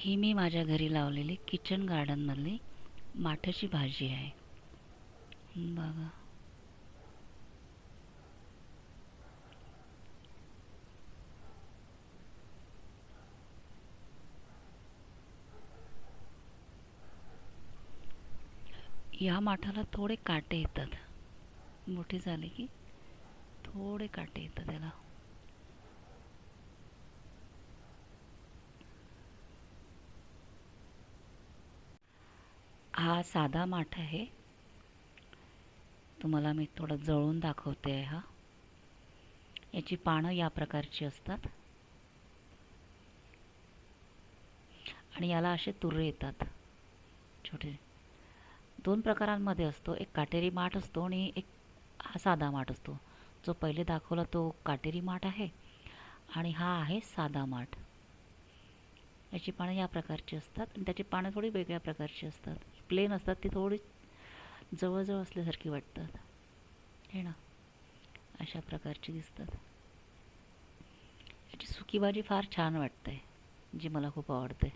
ही मी माझ्या घरी लावलेली किचन गार्डनमधली माठाची भाजी आहे. बघा. या माठाला थोडे काटे येतात. मोठे झाले की थोडे काटे येतात त्याला हा साधा माठ आहे. तुम्हाला मी थोडं जळून दाखवते आहे हा. याची पानं या प्रकारची असतात. आणि याला असे तुरे येतात. छोटे. दोन प्रकारांमध्ये असतो. एक काटेरी माठ असतो आणि एक हा साधा माठ असतो. जो पहिले दाखवला तो काटेरी माठ आहे. आणि हा आहे साधा माठ. याची पानं या प्रकारची असतात आणि त्याची पानं थोडी वेगळ्या प्रकारची असतात. प्लेन असतात ती थोडी जवळजवळ असल्यासारखी वाटतात. हे ना? अशा प्रकारची दिसतात. याची सुकी भाजी फार छान वाटते जी मला खूप आवडते.